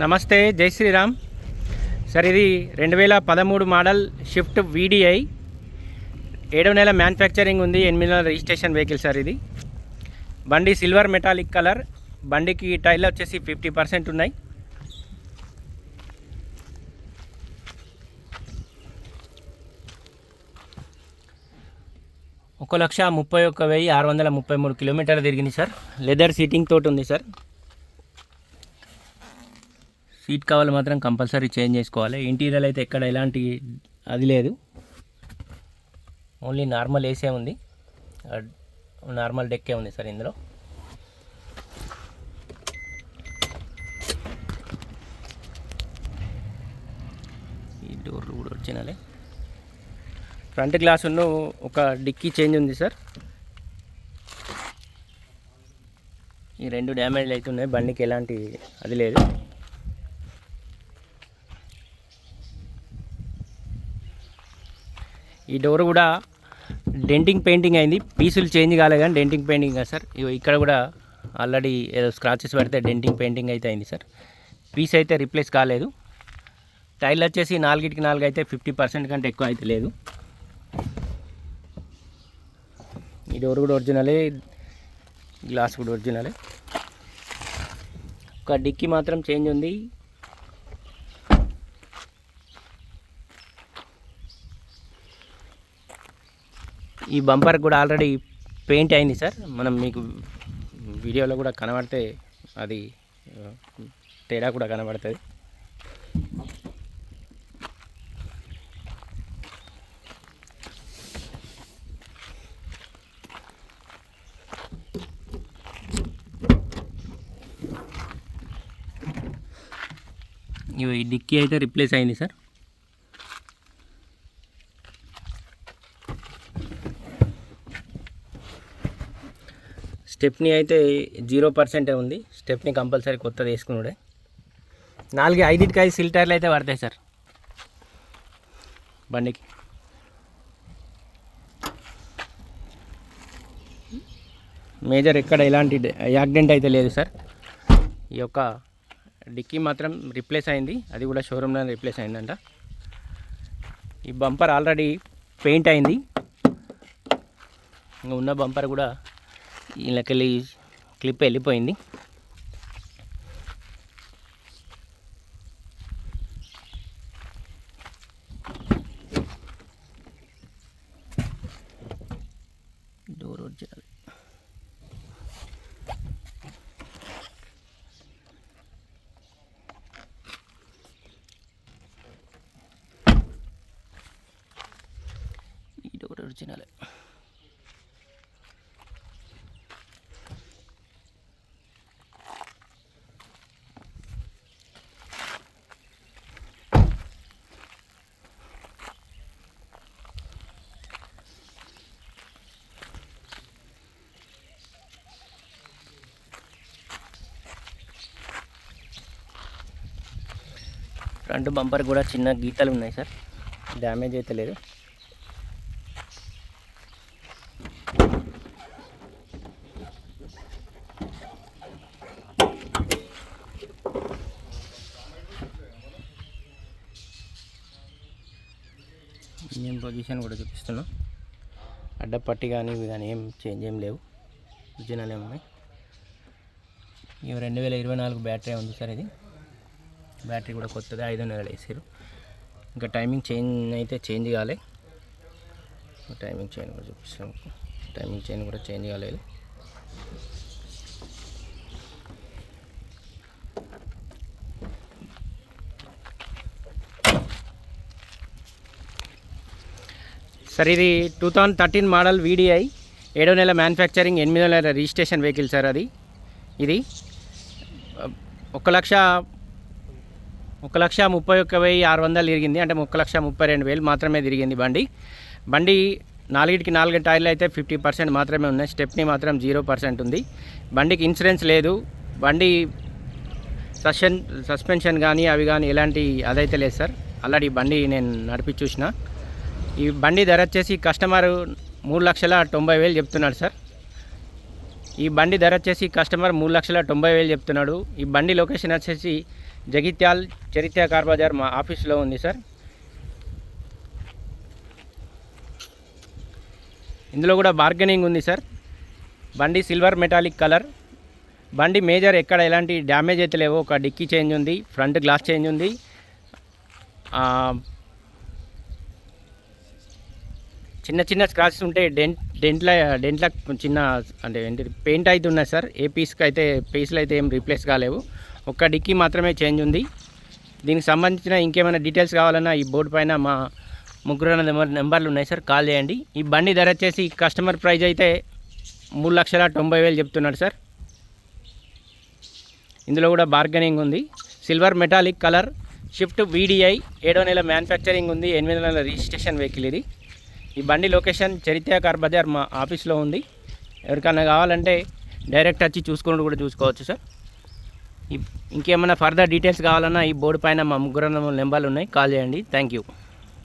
నమస్తే జై శ్రీరామ్. సార్ ఇది రెండు వేల పదమూడు మోడల్ షిఫ్ట్ వీడిఐ. ఏడవ నెల మ్యానుఫ్యాక్చరింగ్ ఉంది ఎనిమిది నెలల రిజిస్ట్రేషన్ వెహికల్ సార్ ఇది బండి సిల్వర్ మెటాలిక్ కలర్. బండికి టైర్లు వచ్చేసి ఫిఫ్టీ పర్సెంట్ ఉన్నాయి. ఒక లక్ష ముప్పై ఒక్క వెయ్యి ఆరు వందల ముప్పై మూడు కిలోమీటర్లు తిరిగింది సార్. లెదర్ సీటింగ్ తోటి ఉంది సార్. సీట్ కవర్లు మాత్రం కంపల్సరీ చేంజ్ చేసుకోవాలి. ఇంటీరియర్ అయితే ఎక్కడ ఎలాంటి అది లేదు. ఓన్లీ నార్మల్ ఏసే ఉంది. నార్మల్ డెక్కే ఉంది సార్ ఇందులో. ఈ డోర్లు కూడా వచ్చినాలే. ఫ్రంట్ గ్లాస్ ఉన్న ఒక డిక్కీ చేంజ్ ఉంది సార్. ఈ రెండు డ్యామేజ్ ఉన్నాయి బండికి ఎలాంటి అది లేదు. ఈ డోర్ కూడా డెంటింగ్ పెయింటింగ్ అయింది. పీసులు చేంజ్ కాలే కానీ డెంటింగ్ పెయింటింగ్ కదా సార్. ఇక్కడ కూడా ఆల్రెడీ ఏదో స్క్రాచెస్ పడితే డెంటింగ్ పెయింటింగ్ అయితే అయింది సార్. పీస్ అయితే రిప్లేస్ కాలేదు. టైల్ వచ్చేసి నాలుగిటికి నాలుగు అయితే ఫిఫ్టీ పర్సెంట్ కంటే ఎక్కువ అయితే లేదు. ఈ డోర్ కూడా ఒరిజినలే. గ్లాస్ కూడా ఒరిజినలే. ఒక డిక్కీ మాత్రం చేంజ్ ఉంది. ఈ బంపర్ కూడా ఆల్రెడీ పెయింట్ అయింది సార్. మనం మీకు వీడియోలో కూడా కనబడితే అది తేడా కూడా కనబడుతుంది. ఇవి ఈ డిక్కీ అయితే రిప్లేస్ అయింది సార్. స్టెప్ని అయితే జీరో పర్సెంటే ఉంది. స్టెప్ని కంపల్సరీ కొత్తది వేసుకున్నాడే నాలుగు ఐదింటికి ఐదు సిల్ టైర్లు అయితే పడతాయి సార్. బండికి. మేజర్ ఎక్కడ ఎలాంటి యాక్సిడెంట్ అయితే లేదు సార్. ఈ యొక్క డిక్కీ మాత్రం రిప్లేస్ అయింది. అది కూడా షోరూమ్లో రిప్లేస్ అయిందంట. ఈ బంపర్ ఆల్రెడీ పెయింట్ అయింది. ఇంకా ఉన్న బంపర్ కూడా వీళ్ళకెళ్ళి క్లిప్ వెళ్ళిపోయింది. డోర్ ఒరిజినల్ ఈ డోర్ ఒరిజినల్ ఫ్రంట్ బంపర్ కూడా చిన్న గీతలు ఉన్నాయి సార్. డ్యామేజ్ అయితే లేదు. ఇంజన్ పొజిషన్ కూడా చూపిస్తున్నా. అడ్డపట్టి కానీ ఇవి కానీ ఏం చేంజ్ ఏం లేవు. ఒరిజినల్ ఉన్నాయి. ఇవి రెండు వేల ఇరవై నాలుగు బ్యాటరీ ఉంది సార్ ఇది. బ్యాటరీ కూడా కొత్తది ఐదు నెలలు వేసారు ఇంకా టైమింగ్ చేంజ్ అయితే చేంజ్ కాలే. టైమింగ్ చైన్ కూడా చూపిస్తాం. టైమింగ్ చైన్ కూడా చేంజ్ కాలేదు. సార్ ఇది two thousand thirteen model VDI ఏడో నెల మ్యానుఫ్యాక్చరింగ్ ఎనిమిదో నెల రిజిస్ట్రేషన్ వెహికల్ సార్ అది. ఇది. ఒక లక్ష ఒక లక్ష ముప్పై ఒక్క వెయ్యి ఆరు వందలు తిరిగింది. అంటే ఒక లక్ష ముప్పై రెండు వేలు మాత్రమే తిరిగింది బండి. బండి నాలుగిటికి నాలుగు టైర్లు అయితే ఫిఫ్టీ పర్సెంట్ మాత్రమే ఉన్నాయి. స్టెప్ని మాత్రం జీరో పర్సెంట్ ఉంది. బండికి ఇన్సూరెన్స్ లేదు. బండి సస్పెన్ సస్పెన్షన్ కానీ అవి కానీ ఎలాంటి అదైతే లేదు సార్. ఆల్రెడీ బండి నేను నడిపి చూసిన. ఈ బండి ధర వచ్చేసి కస్టమర్ మూడు లక్షల తొంభై వేలు చెప్తున్నాడు సార్. ఈ బండి ధర వచ్చేసి కస్టమర్ మూడు లక్షల తొంభై వేలు చెప్తున్నాడు. ఈ బండి లొకేషన్ వచ్చేసి జగిత్యాల్ చరిత్ర కార్ బజార్ మా ఆఫీస్లో ఉంది సార్. ఇందులో కూడా బార్గెనింగ్ ఉంది సార్. బండి సిల్వర్ మెటాలిక్ కలర్ బండి మేజర్ ఎక్కడ ఎలాంటి డ్యామేజ్ అయితే లేవో ఒక డిక్కీ చేంజ్ ఉంది ఫ్రంట్ గ్లాస్ చేంజ్ ఉంది. చిన్న చిన్న స్క్రాచెస్ ఉంటే డెంట్ డెంట్ల డెంట్ల చిన్న అంటే ఏంటి పెయింట్ అయితే ఉన్నాయి సార్. ఏ పీస్కి అయితే పీస్లు అయితే ఏం రీప్లేస్ కాలేవు. ఒక్క డిక్కీ మాత్రమే చేంజ్ ఉంది. దీనికి సంబంధించిన ఇంకేమైనా డీటెయిల్స్ కావాలన్నా ఈ బోర్డు పైన మా ముగ్గురు నెంబర్ నెంబర్లు ఉన్నాయి సార్. కాల్ చేయండి. ఈ బండి ధర వచ్చేసి కస్టమర్ ప్రైజ్ అయితే మూడు లక్షల తొంభై వేలు చెప్తున్నాడు సార్. ఇందులో కూడా బార్గెనింగ్ ఉంది. Silver metallic colour shift VDI ఏడో నెల మ్యానుఫ్యాక్చరింగ్ ఉంది. ఎనిమిది నెలల రిజిస్ట్రేషన్ వెహికల్ ఇది. ఈ బండి లొకేషన్ చరిత్రకార్ బజార్ మా ఆఫీస్లో ఉంది. ఎవరికైనా కావాలంటే డైరెక్ట్ వచ్చి చూసుకుని కూడా చూసుకోవచ్చు సార్. ఇంకేమైనా ఫర్దర్ డీటెయిల్స్ కావాలన్నా ఈ బోర్డు పైన మా ముగ్గురు నెంబర్లు ఉన్నాయి. కాల్ చేయండి. Thank you.